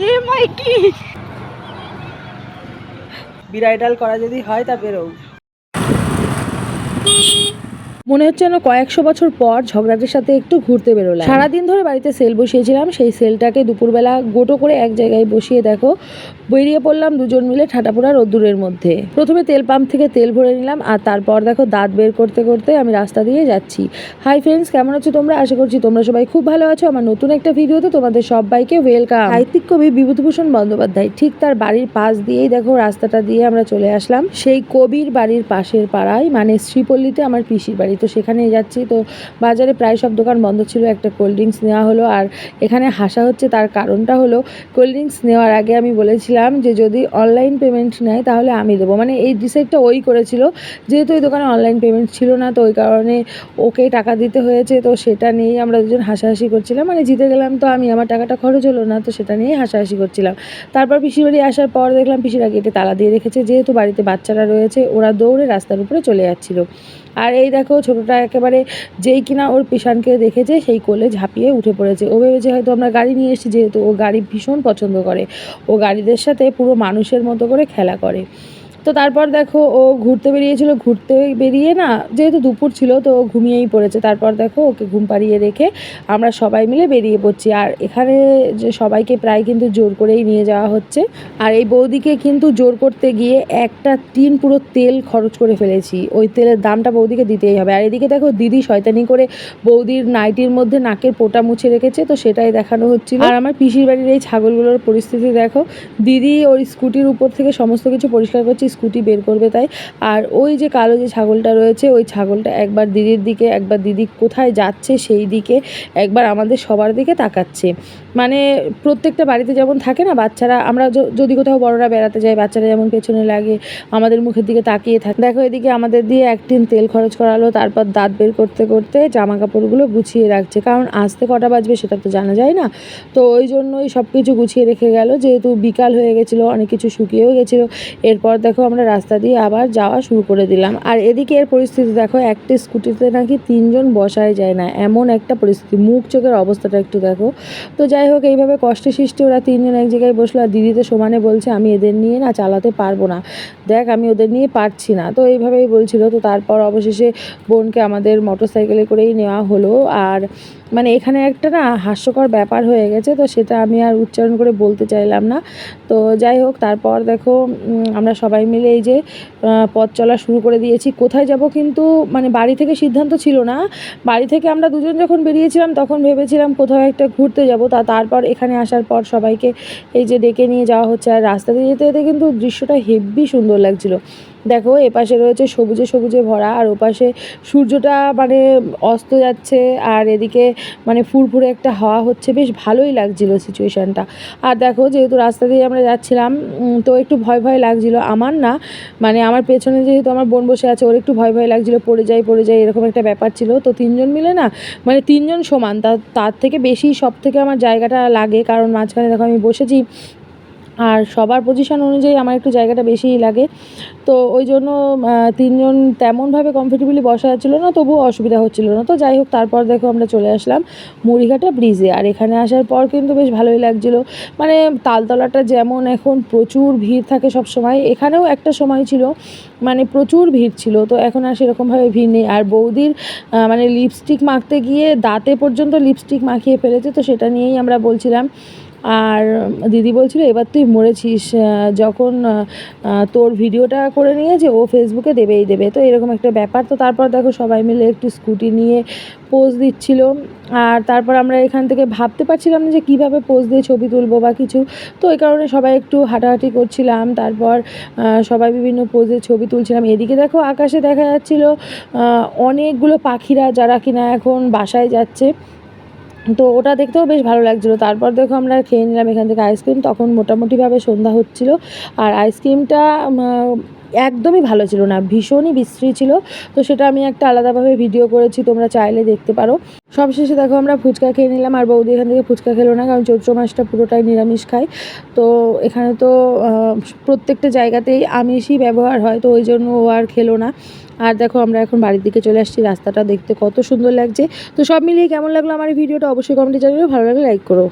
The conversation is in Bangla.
এ মাইকি। বিরাইডাল করা যদি হয় তা বেরো মনে হচ্ছে যেন কয়েকশো বছর পর ঝগড়াটির সাথে একটু ঘুরতে বেরোলাম। সারাদিন ধরে বাড়িতে সেল বসিয়েছিলাম, সেই সেলটাকে দুপুরবেলা গোটো করে এক জায়গায় বসিয়ে দেখো, বেরিয়ে পড়লাম দুজন মিলে ঠাটাপোড়া রোদ্দুরের মধ্যে। প্রথমে তেল পাম্প থেকে তেল ভরে নিলাম, আর তারপর দেখো দাঁত বের করতে করতে আমি রাস্তা দিয়ে যাচ্ছি। হাই ফ্রেন্ডস, কেমন আছো তোমরা? আশা করছি তোমরা সবাই খুব ভালো আছো। আমার নতুন একটা ভিডিওতে তোমাদের সবাইকে ওয়েলকাম সাহিত্যিক কবি বিভূতিভূষণ বন্দ্যোপাধ্যায়, ঠিক তার বাড়ির পাশ দিয়েই দেখো রাস্তাটা দিয়ে আমরা চলে আসলাম। সেই কবির বাড়ির পাশের পাড়ায় মানে শ্রীপল্লীতে আমার পিসির বাড়ি তো সেখানে যাচ্ছি। তো বাজারে প্রায় সব দোকান বন্ধ ছিল, একটা কোল্ড ড্রিঙ্কস নেওয়া হলো। আর এখানে হাসা হচ্ছে তার কারণটা হলো কোল্ড ড্রিঙ্কস নেওয়ার আগে আমি বলেছিলাম যে যদি অনলাইন পেমেন্ট নেয় তাহলে আমি দেবো। মানে এই ডিসাইডটা ওই করেছিল, যেহেতু ওই দোকানে অনলাইন পেমেন্ট ছিল না, তো ওই কারণে ওকে টাকা দিতে হয়েছে। তো সেটা নিয়েই আমরা দুজন হাসাহাসি করছিলাম। মানে জিতে গেলাম তো আমি, আমার টাকাটা খরচ হলো না, তো সেটা নিয়েই হাসাহাসি করছিলাম। তারপর পিসির বাড়ি আসার পর দেখলাম পিসিরা গেটে তালা দিয়ে রেখেছে। যেহেতু বাড়িতে বাচ্চারা রয়েছে, ওরা দৌড়ে রাস্তার উপরে চলে যাচ্ছিল। আর এই দেখো ছোটোটা একেবারে যেই কিনা ওর পিসানকে দেখেছে, সেই কোলে ঝাঁপিয়ে উঠে পড়েছে। ও ভেবেছে হয়তো আমরা গাড়ি নিয়ে এসেছি, যেহেতু ও গাড়ি ভীষণ পছন্দ করে। ও গাড়িদের সাথে পুরো মানুষের মতো করে খেলা করে। তো তারপর দেখো ও ঘুরতে বেরিয়েছিল, ঘুরতে বেরিয়ে না যেহেতু দুপুর ছিল তো ও ঘুমিয়েই পড়েছে। তারপর দেখো ওকে ঘুম পাড়িয়ে রেখে আমরা সবাই মিলে বেরিয়ে পড়ছি। আর এখানে যে সবাইকে প্রায় কিন্তু জোর করেই নিয়ে যাওয়া হচ্ছে। আর এই বৌদিকে কিন্তু জোর করতে গিয়ে একটা টিন পুরো তেল খরচ করে ফেলেছি। ওই তেলের দামটা বৌদিকে দিতেই হবে। আর এদিকে দেখো দিদি শয়তানি করে বৌদির নাইটির মধ্যে নাকের পোটা মুছে রেখেছে, তো সেটাই দেখানো হচ্ছিল। আর আমার পিসির বাড়ির এই ছাগলগুলোর পরিস্থিতি দেখো, দিদি ওর স্কুটির উপর থেকে সমস্ত কিছু পরিষ্কার করছে স্কুটি বের করবে তাই। আর ওই যে কালো যে ছাগলটা রয়েছে, ওই ছাগলটা একবার দিদির দিকে, একবার দিদি কোথায় যাচ্ছে সেই দিকে একবার আমাদের সবার দিকে তাকাচ্ছে। মানে প্রত্যেকটা বাড়িতে যেমন থাকে না বাচ্চারা, আমরা যদি কোথাও বড়রা বেড়াতে যাই, বাচ্চারা যেমন পেছনে লাগে, আমাদের মুখের দিকে তাকিয়ে থাকে। দেখো এদিকে আমাদের দিয়ে এক টিন তেল খরচ করালো, তারপর দাঁত বের করতে করতে জামা কাপড়গুলো গুছিয়ে রাখছে। কারণ আসতে কটা বাজবে সেটা তো জানা যায় না। তো ওই জন্যই সব কিছু গুছিয়ে রেখে গেল, যেহেতু বিকাল হয়ে গেছিল, অনেক কিছু শুকিয়েও গেছিল। এরপর দেখো আমরা রাস্তা দিয়ে আবার যাওয়া শুরু করে দিলাম। আর এদিকে এর পরিস্থিতি দেখো, একটা স্কুটিতে নাকি তিনজন বসাই যায় না, এমন একটা পরিস্থিতি। মুখ চোখের অবস্থাটা একটু দেখো। তো যাই হোক, এইভাবে কষ্টে সৃষ্টি, ওরা তিনজন এক জায়গায় বসল আর দিদি তো সমানে বলছে, আমি এদের নিয়ে না চালাতে পারব না। দেখ, আমি ওদের নিয়ে পারছি না। তো এইভাবেই বলছিল। তো তারপর অবশেষে বোনকে আমাদের মোটর সাইকেলে করেই নেওয়া হলো। আর মানে এখানে একটা না হাস্যকর ব্যাপার হয়ে গেছে, তো সেটা আমি আর উচ্চারণ করে বলতে চাইলাম না। তো যাই হোক, তারপর দেখো আমরা সবাই মিলে এই যে পথ চলা শুরু করে দিয়েছি। কোথায় যাব কিন্তু মানে বাড়ি থেকে সিদ্ধান্ত ছিল না। বাড়ি থেকে আমরা দুজন যখন বেরিয়েছিলাম, তখন ভেবেছিলাম কোথাও একটা ঘুরতে যাব। তা তারপর এখানে আসার পর সবাইকে এই যে ডেকে নিয়ে যাওয়া হচ্ছে। আর রাস্তা দিয়ে যেতে যেতে কিন্তু দৃশ্যটা হেব্বি সুন্দর লাগছিল। দেখো, এপাশে রয়েছে সবুজে সবুজে ভরা, আর ওপাশে সূর্যটা মানে অস্ত যাচ্ছে, আর এদিকে মানে ফুরফুরে একটা হাওয়া হচ্ছে। বেশ ভালোই লাগছিল সিচুয়েশানটা। আর দেখো, যেহেতু রাস্তা দিয়ে আমরা যাচ্ছিলাম তো একটু ভয় ভয় লাগছিল। আমার না মানে আমার পেছনে যেহেতু আমার বোন বসে আছে, ওর একটু ভয় ভয় লাগছিল, পড়ে যাই পড়ে যাই, এরকম একটা ব্যাপার ছিল। তো তিনজন মিলে না মানে তিনজন সমান তার থেকে বেশি সব থেকে আমার জায়গাটা লাগে, কারণ মাঝখানে দেখো আমি বসেছি আর সবার পজিশন অনুযায়ী আমার একটু জায়গাটা বেশিই লাগে। তো ওই জন্য তিনজন তেমনভাবে কমফর্টেবলি বসা যাচ্ছিল না, তবুও অসুবিধা হচ্ছিল না। তো যাই হোক, তারপর দেখো আমরা চলে আসলাম মুড়িঘাটা ব্রিজে আর এখানে আসার পর কিন্তু বেশ ভালোই লাগছিল। মানে তালতলাটা যেমন এখন প্রচুর ভিড় থাকে সব সময় এখানেও একটা সময় ছিল মানে প্রচুর ভিড় ছিল। তো এখন আর সেরকমভাবে ভিড় নেই। আর বৌদির মানে লিপস্টিক মাখতে গিয়ে দাঁতে পর্যন্ত লিপস্টিক মাখিয়ে ফেলেছে, তো সেটা নিয়েই আমরা বলছিলাম আর দিদি বলছিল, এবার তুই মরেছিস যখন তোর ভিডিওটা করে নিয়েছে, ও ফেসবুকে দেবেই দেবে। তো এরকম একটা ব্যাপার। তো তারপর দেখো সবাই মিলে একটু স্কুটি নিয়ে পোজ দিচ্ছিল। আর তারপর আমরা এখান থেকে ভাবতে পারছিলাম না যে কীভাবে পোজ দিয়ে ছবি তুলবো বা কিছু। তো ওই কারণে সবাই একটু হাঁটাহাঁটি করছিলাম। তারপর সবাই বিভিন্ন পোজে ছবি তুলছিলাম। এদিকে দেখো আকাশে দেখা যাচ্ছিল অনেকগুলো পাখিরা যারা কিনা এখন বাসায় যাচ্ছে। তো ওটা দেখতেও বেশ ভালো লাগছিল। তারপর দেখো আমরা খেয়ে নিলাম এখান থেকে আইসক্রিম তখন মোটামুটিভাবে সন্ধ্যা হচ্ছিল। আর আইসক্রিমটা একদমই ভালো ছিল না, ভীষণই বিশ্রী ছিল। তো সেটা আমি একটা আলাদাভাবে ভিডিও করেছি, তোমরা চাইলে দেখতে পারো। সবশেষে দেখো আমরা ফুচকা খেয়ে নিলাম, আর বৌদি এখান থেকে ফুচকা খেলো না, কারণ চৈত্র মাসটা পুরোটাই নিরামিষ খায়। তো এখানে তো প্রত্যেকটা জায়গাতেই আমিষই ব্যবহার হয়, তো ওই জন্য ও আর খেলো না। আর দেখো আমরা এখন বাড়ির দিকে চলে আসছি, রাস্তাটা দেখতে কত সুন্দর লাগছে। তো সব মিলিয়ে কেমন লাগল আমার এই ভিডিওটা অবশ্যই কমেন্টে জানিও, ভালো লাগলে লাইক করো।